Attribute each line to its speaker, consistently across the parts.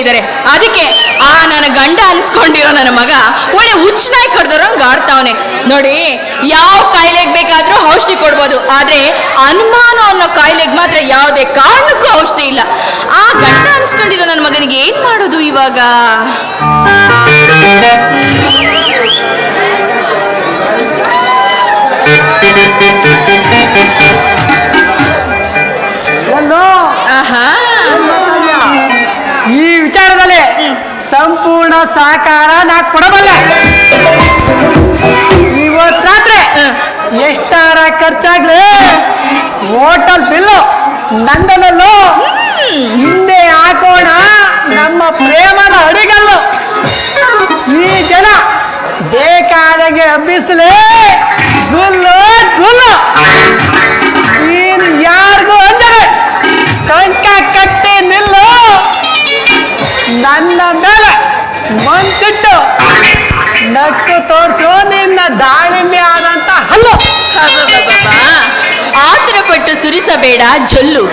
Speaker 1: ಇದ್ದಾರೆ ಅದಕ್ಕೆ ಆ ನನ್ನ ಗಂಡ ಅನಿಸ್ಕೊಂಡಿರೋ ನನ್ನ ಮಗ ಒಳ್ಳೆ ಹುಚ್ಚನಾಯಿ ಕಡ್ದವ್ರಂಗ್ ಆಡ್ತಾವನೆ. ನೋಡಿ, ಯಾವ ಕಾಯಿಲೆಗೆ ಬೇಕಾದ್ರೂ ಔಷಧಿ ಕೊಡ್ಬೋದು. ಆದ್ರೆ ಅನುಮಾನ ಅನ್ನೋ ಕಾಯಿಲೆಗೆ ಮಾತ್ರ ಯಾವುದೇ ಕಾರಣಕ್ಕೂ ಔಷಧಿ ಇಲ್ಲ. ಆ ಗಂಡ ಅನಿಸ್ಕೊಂಡಿರೋ ನನ್ನ ಮಗನಿಗೆ ಏನ್ ಮಾಡೋದು ಇವಾಗ?
Speaker 2: ಸಂಪೂರ್ಣ ಸಹಕಾರ ನಾ ಕೊಡಬಲ್ಲೆ. ಇವತ್ತು ಎಷ್ಟಾರ ಖರ್ಚಾಗ್ಲಿ? Hotel bill, ನಂದನಲ್ಲು. ಹಿಂದೆ ಹಾಕೋಣ, ನಮ್ಮ ಪ್ರೇಮದ ಅಡಿಗಲ್ಲು. ಈ ಜನ ಬೇಕಾದಾಗೆ ಹಬ್ಬಿಸಲಿ. ಗುಲ್ಲು ಗುಲ್ಲು. ನೀನು ಯಾರಿಗೂ ಅಂದರೆ ಕಂಕ ಕಟ್ಟಿ ನಿಲ್ಲು. ನನ್ನ ಮಂಚಿಟ್ಟು ನಕ್ಕು ತೋರಿಸು ನಿನ್ನ ದಾಳಿಂಬೆ ಆದಂತ ಹಲ್ಲು.
Speaker 1: ಅಬ್ಬಬ್ಬಬ್ಬಾ. ಆತುರ ಪಟ್ಟು ಸುರಿಸಬೇಡ ಜೊಲ್ಲು.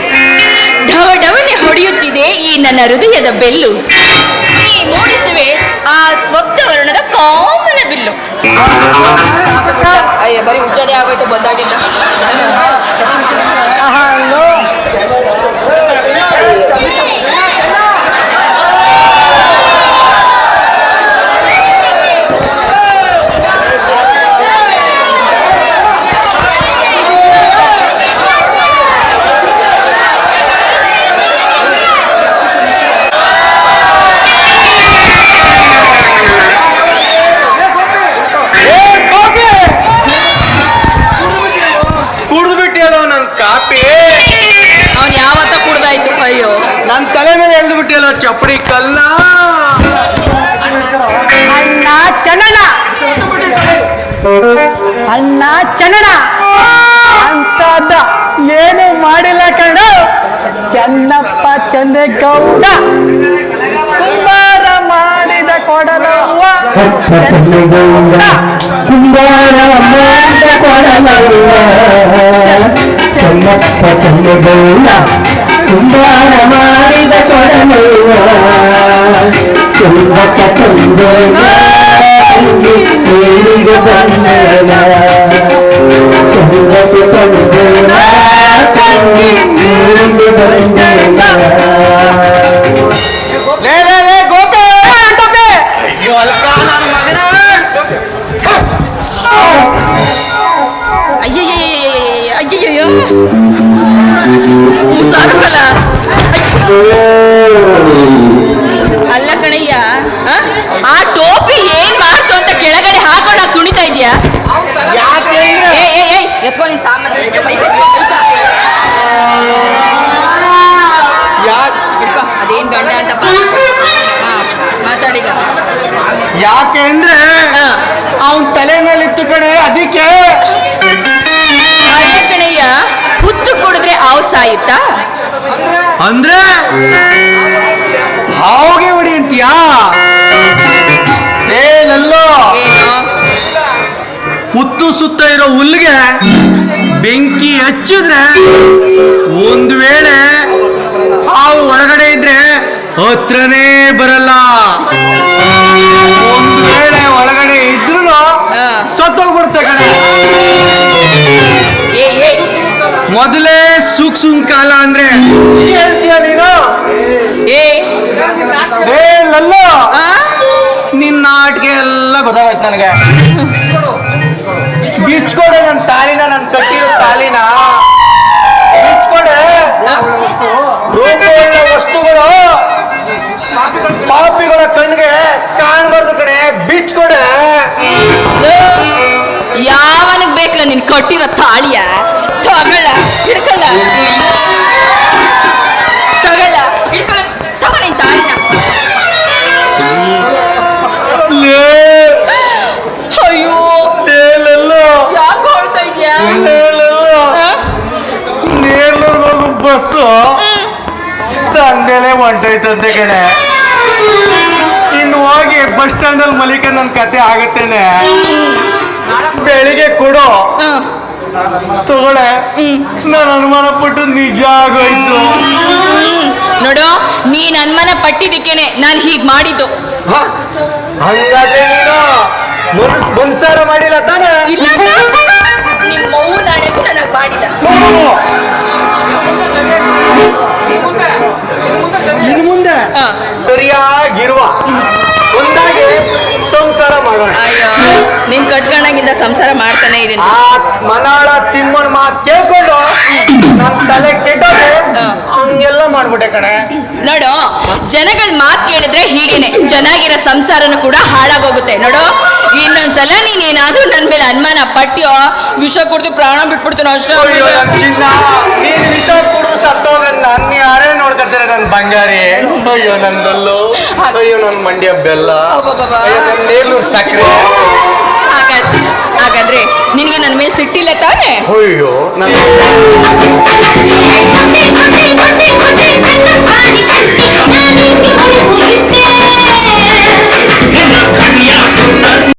Speaker 1: ಢವ ಢವನೆ ಹೊಡೆಯುತ್ತಿದೆ ಈ ನನ್ನ ಹೃದಯದ ಬೆಲ್ಲು. ನೀ ಮೂಡಿಸುವೆ ಆ ಸ್ವಪ್ನ ವರ್ಣದ ಕಾಮನ ಬಿಲ್ಲು. ಅಯ್ಯ ಬರೀ ಉಜ್ಜದೆ ಆಗೋಯ್ತು ಬಂದಾಗಿಂದ.
Speaker 3: ಮೇಲೆ ಎಳ್ದು ಬಿಟ್ಟಿಯಲ್ಲೋ ಚಪ್ಪಡಿ ಕಲ್ಲ
Speaker 2: ಅಣ್ಣ ಚನ್ನಣ ಅಣ್ಣ ಚನ್ನಣ ಅಂತದ ಏನು ಮಾಡಿಲ್ಲ ಕಣ ಚನ್ನಪ್ಪ ಚಂದೇಗೌಡ ಕುಂಬಾರ ಮಾಡಿದ ಕೊಡಲವ್ವ
Speaker 4: ಚನ್ನಗೌಡ ಕುಂಬಾರ ಮಾಡ ಕೊಡಲವ್ವ ಚನ್ನಪ್ಪ ಚನ್ನಗೌಡ ಕುಂಬಾರ ಮಾಡಿದ ಕೊಡಲವ್ವ ಚಂದಕ ಚಂದನ ಕೇಳಿಗೆ ಬಂದನ ಚಂದಕ ಚಂದನ ತಂಗಿ ಕೇಳಿಗೆ ಬಂದನ
Speaker 1: ಇಟ್ಕೊ, ಅದೇನ್ ಗಂಡ ಅಂತಪ್ಪ ಮಾತಾಡಿ ಮಾತಾಡೀಗ
Speaker 3: ಯಾಕೆ ಅಂದ್ರೆ ಅವನ್ ತಲೆ ಮೇಲೆ ಇತ್ತು ಕಣೆ ಅದಕ್ಕೆ
Speaker 1: ಅದೇ ಕಣಯ್ಯ ಹುತ್ತು ಕುಡಿದ್ರೆ ಅವ್ ಸಾಯುತ್ತಾ?
Speaker 3: ಅಂದ್ರೆ? ಸುತ್ತ ಇರೋ ಹುಲ್ಗೆ ಬೆಂಕಿ ಹಚ್ಚಿದ್ರೆ ಒಂದು ವೇಳೆ ಹಾವು ಒಳಗಡೆ ಇದ್ರೆ ಹತ್ರನೇ ಬರಲ್ಲ. ಒಂದು ವೇಳೆ ಒಳಗಡೆ ಇದ್ರು
Speaker 1: ಹಾ.
Speaker 3: ಸತ್ತೋಗ್ಬಿಡುತ್ತೆ ಕಣೆ. ಮೊದಲೇ ಸೂಕ್ಷ್ಮ ಕಾಲ ಅಂದ್ರೆ ನಿನ್ನ ಆಟಿಕೆ ಎಲ್ಲ ಗೊತ್ತಾಗತ್ತೆ ನನಗೆ. ಬಿಚ್ಕೊಡೆ ನನ್ನ ತಾಲಿನ ನನ್ನ ಕಟ್ಟಿರೋ ತಾಲಿನ. ಬಿಚ್ಕೊಡೆ. ವಸ್ತುಗಳು. ಪಾಪಿಗಳ ಕಣ್ಣಿಗೆ ಕಾಣಬಾರ್ದು ಕಡೆ ಬಿಚ್ಕೊಡೆ.
Speaker 1: ಯಾವನ ಬೇಕಲ್ಲ ನಿನ್ ಕಟ್ಟಿರೋ ತಾಳಿಯ? ತಗೊಳ್ಳ, ಹಿಡ್ಕೊಳ್ಳ. ತಗೊಳ್ಳ, ಹಿಡ್ಕೊಳ್ಳ. ತಗೋ ನಿನ್
Speaker 3: ಹೊಂಟೈತಂತೆ ಕಣೆ. ಇನ್ನು ಹೋಗಿ ಬಸ್ ಸ್ಟ್ಯಾಂಡ್ ಅಲ್ಲಿ ಮಲಿಕ ನನ್ನ ಕತೆ ಆಗತ್ತೇನೆ. ಬೆಳಿಗ್ಗೆ ಕೊಡು. ತಗೊಳ್ಳೆ ನಾನು ಅನುಮಾನ ಪಟ್ಟು ನಿಜ ಆಗೋಯ್ತು.
Speaker 1: ನೋಡು ನೀನ್ ಅನುಮಾನ ಪಟ್ಟಿದ್ದಕ್ಕೇನೆ ನಾನು ಹೀಗ್ ಮಾಡಿದ್ದು?
Speaker 3: ಹಂಗಾದ್ರೆ ಮನಸ್ ಮಾಡಿಲ್ಲ ತಾನೇ?
Speaker 1: ಇಲ್ಲ ನಿಮ್ಮ ಮೌನ ನಡೆಗೂ ನನಗೆ ಮಾಡಿಲ್ಲ.
Speaker 3: ಸರಿಯಾಗಿರುವ ಒಂದಾಗಿ ಸಂಸಾರ ಮಾಡೋಣ.
Speaker 1: ಅಯ್ಯೋ ನಿನ್ ಕಟ್ಕೊಂಡಾಗಿಂದ ಸಂಸಾರ ಮಾಡ್ತಾನೆ ಇದೀನಿ.
Speaker 3: ಆ ಮನಾಳ ತಿಮ್ಮನ ಮಾತು ಕೇಳ್ಕೊಂಡು ನನ್ ತಲೆ ಕೆಟ್ಟೋದೆ. ಹಂಗೆಲ್ಲ ಮಾಡ್ಬಿಟ್ಟೆ ಕಣೆ.
Speaker 1: ನೋಡು ಜನಗಳ ಮಾತ್ ಕೇಳಿದ್ರೆ ಹೀಗೇನೆ ಚೆನ್ನಾಗಿರೋ ಸಂಸಾರನು ಕೂಡ ಹಾಳಾಗೋಗುತ್ತೆ. ನೋಡು ಇನ್ನೊಂದ್ಸಲ ನೀನ್ ಏನಾದ್ರೂ ನನ್ ಮೇಲೆ ಅನುಮಾನ ಪಟ್ಟಿಯೋ ವಿಷ ಕುಡ್ದು ಪ್ರಾಣ ಬಿಟ್ಬಿಡ್ತೀನೋ ಅಷ್ಟೇ.
Speaker 3: ಅಯ್ಯೋ ನನ್ ಚಿನ್ನ ನೀನ್ ವಿಷ ನನ್ನ ಬಂಗಾರಿ ಅಯ್ಯೋ ನನ್ನ ಬೆಲ್ಲು ಅಯ್ಯೋ ನನ್ನ ಮಂಡ್ಯ ಬೆಲ್ಲ ಅಯ್ಯೋ ನನ್ನ ಸಕ್ಕರೆ
Speaker 1: ಹಾಗಾದ್ರೆ ನಿನ್ಗೆ ನಿನಗೆ ನನ್ನ ಮೇಲೆ ಸಿಟ್ಟಿಲ್ಲ ತಾನೆ
Speaker 3: ಅಯ್ಯೋ ನನ್ನ